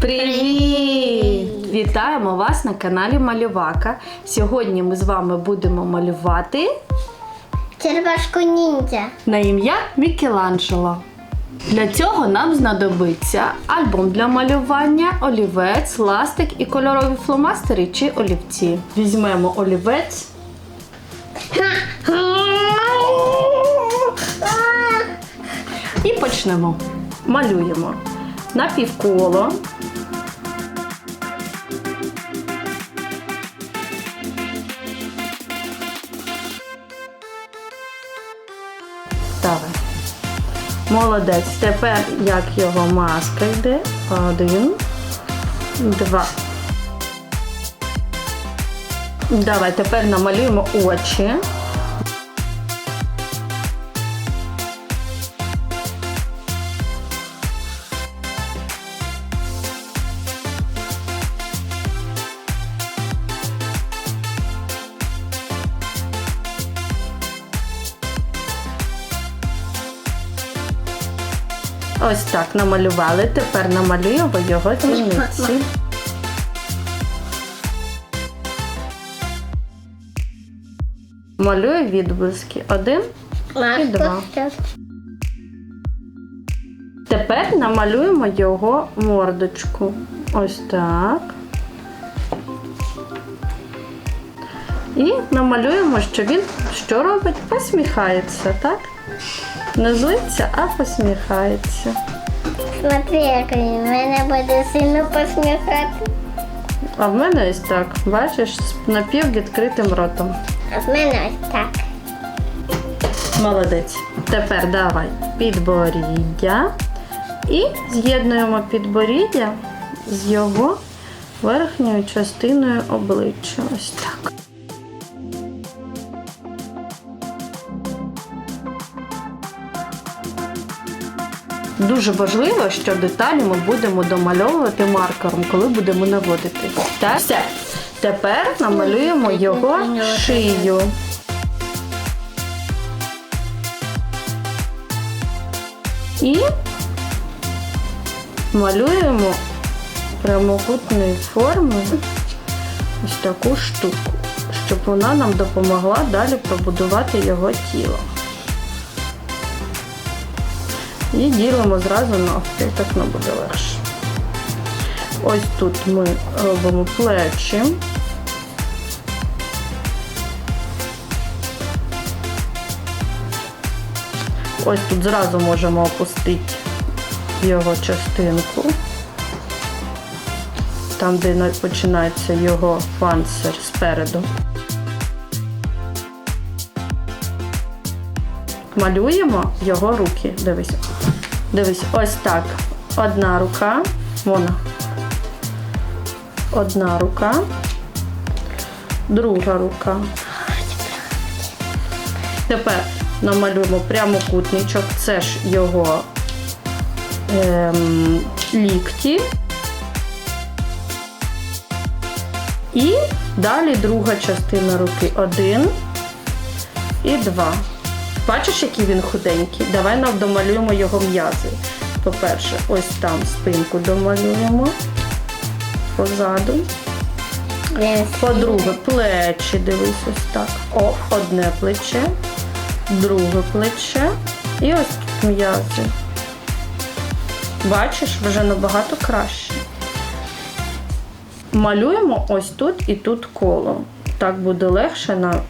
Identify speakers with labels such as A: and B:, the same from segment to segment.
A: Привіт! Вітаємо вас на каналі Малювака. Сьогодні ми з вами будемо малювати
B: Черепашку ніндзя.
A: на ім'я Мікеланджело. Для цього нам знадобиться альбом для малювання, олівець, ластик і кольорові фломастери чи олівці. Візьмемо олівець і почнемо. Малюємо на Молодець. Тепер як його маска йде. Один, два. Давай, тепер намалюємо очі. Ось так намалювали. Тепер намалюємо його зіниці. Малюю відблиски. Один. І два. Тепер намалюємо його мордочку. Ось так. І намалюємо, що він що робить? Посміхається, так? Не злиться, а посміхається.
B: Смотри, як він мене буде сильно посміхати.
A: А в мене ось так, бачиш, з напіввідкритим ротом.
B: А в мене ось так.
A: Молодець. Тепер давай підборіддя. І з'єднуємо підборіддя з його верхньою частиною обличчя. Ось так. Дуже важливо, що деталі ми будемо домальовувати маркером, коли будемо наводити. Так, все. Тепер намалюємо його шию. І малюємо прямокутної форми ось таку штуку, щоб вона нам допомогла далі пробудувати його тіло. І ділимо зразу навпіл, так нам буде легше. Ось тут ми робимо плечі. Ось тут зразу можемо опустити його частинку. Там, де починається його панцир спереду. Малюємо його руки. Дивись. Дивись, ось так. Одна рука. Вона. Одна рука. Друга рука. Тепер намалюємо прямокутничок. Це ж його ем, лікті. І далі друга частина руки. Один і два. Бачиш, який він худенький? Давай нам домалюємо його м'язи. По-перше, ось там спинку домалюємо позаду. По-друге, плечі, дивись ось так. О, одне плече, друге плече і ось тут м'язи. Бачиш, вже набагато краще. Малюємо ось тут і тут коло. Так буде легше нам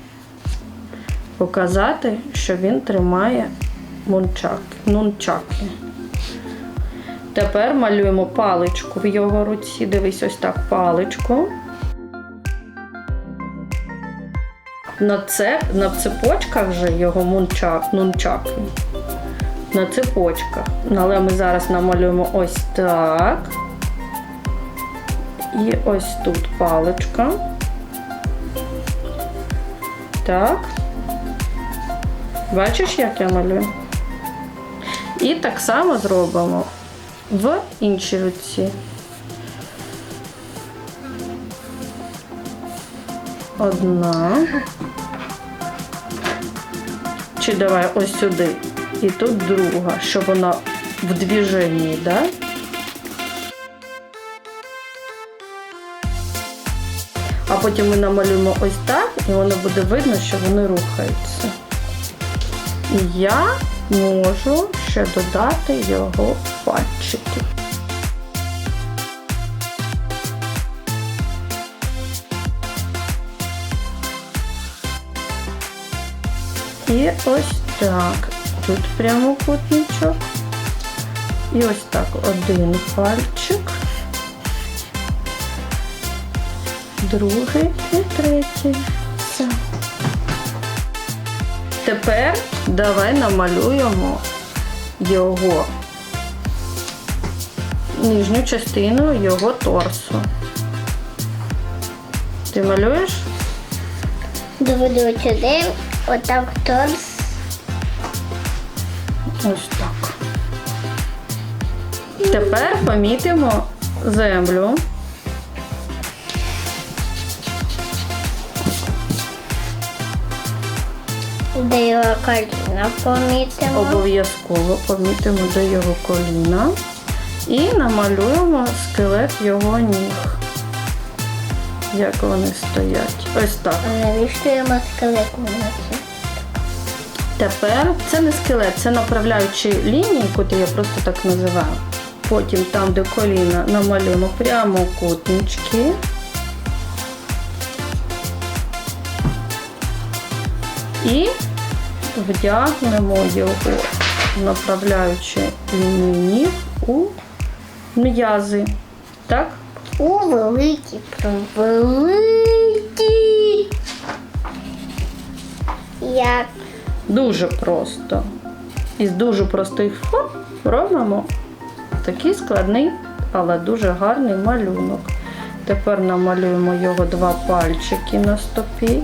A: показати, що він тримає нунчаки. Тепер малюємо паличку в його руці. Дивись, ось так паличку. На, це, на цепочках вже його мунчак, нунчаки. На цепочках. Але ми зараз намалюємо ось так. І ось тут паличка. Так. Бачиш, як я малюю? І так само зробимо в іншій руці. Одна. Чи давай ось сюди. І тут друга, щоб вона в движенні, да? А потім ми намалюємо ось так, і воно буде видно, що вони рухаються. І я можу ще додати його пальчики. І ось так. Тут прямокутничок. І ось так один пальчик, другий і третій. Все. Тепер давай намалюємо його нижню частину його торсу. Ти малюєш?
B: Доведу сюди, отак торс.
A: Ось так. Тепер помітимо землю.
B: Де його коліна помітимо.
A: Обов'язково помітимо до його коліна і намалюємо скелет його ніг. Як вони стоять. Ось так.
B: А навіщо йому скелет носить?
A: Тепер це не скелет, це направляючі лінії, котрі я просто так називаю. Потім там, де коліна, намалюємо прямокутнички. І вдягнемо його направляючи лінії у м'язи. Так?
B: У великі, великі. Як
A: Дуже просто. Із дуже простих форм робимо такий складний, але дуже гарний малюнок. Тепер намалюємо його два пальчики на стопі.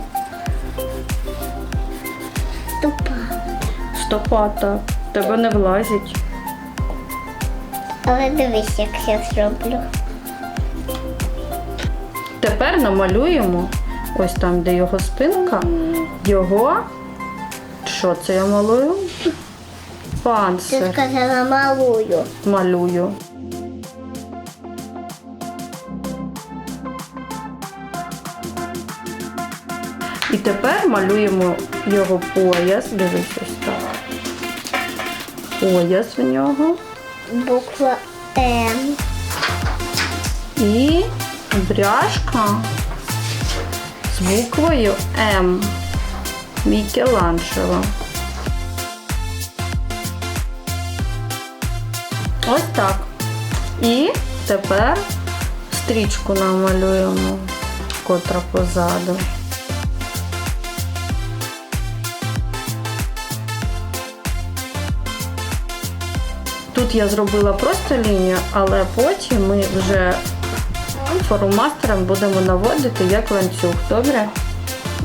A: Стопа так. Тебе не влазить.
B: Але дивись, як я зроблю.
A: Тепер намалюємо ось там, де його спинка, його. Що це я малюю?
B: Ти
A: Панцир
B: сказала малую.
A: малюю. І тепер малюємо його пояс. Дивись ось так. Пояс в нього.
B: Буква М.
A: І бряшка з буквою М. Мікеланджело. Ось так. І тепер стрічку намалюємо, котра позаду. Я зробила просто лінію, але потім ми вже форумастером будемо наводити як ланцюг. Добре?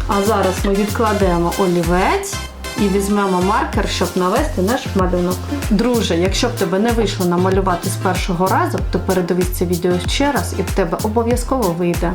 A: А зараз ми відкладемо олівець і візьмемо маркер, щоб навести наш малюнок. Друже, якщо б тебе не вийшло намалювати з першого разу, то передивись це відео ще раз і в тебе обов'язково вийде.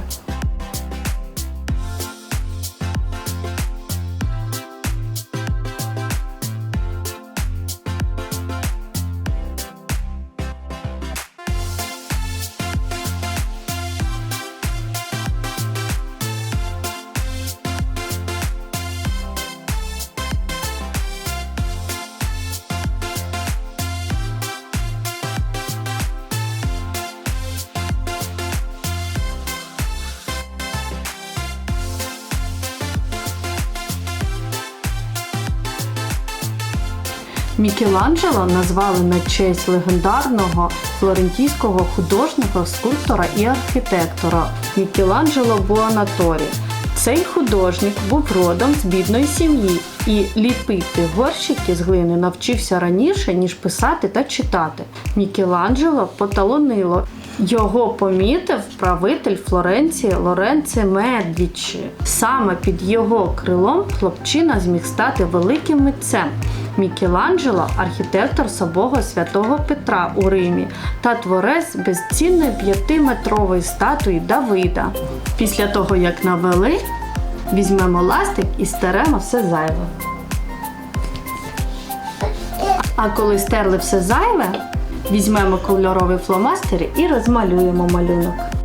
A: Мікеланджело назвали на честь легендарного флорентійського художника, скульптора і архітектора Мікеланджело Буанаторі. Цей художник був родом з бідної сім'ї і ліпити горщики з глини навчився раніше, ніж писати та читати. Мікеланджело поталонило. Його помітив правитель Флоренції Лоренце Медічі. Саме під його крилом хлопчина зміг стати великим митцем. Мікеланджело архітектор собого святого Петра у Римі та творець безцінної п'ятиметрової статуї Давида. Після того, як навели, візьмемо ластик і стеремо все зайве. А коли стерли все зайве, візьмемо кольоровий фломастер і розмалюємо малюнок.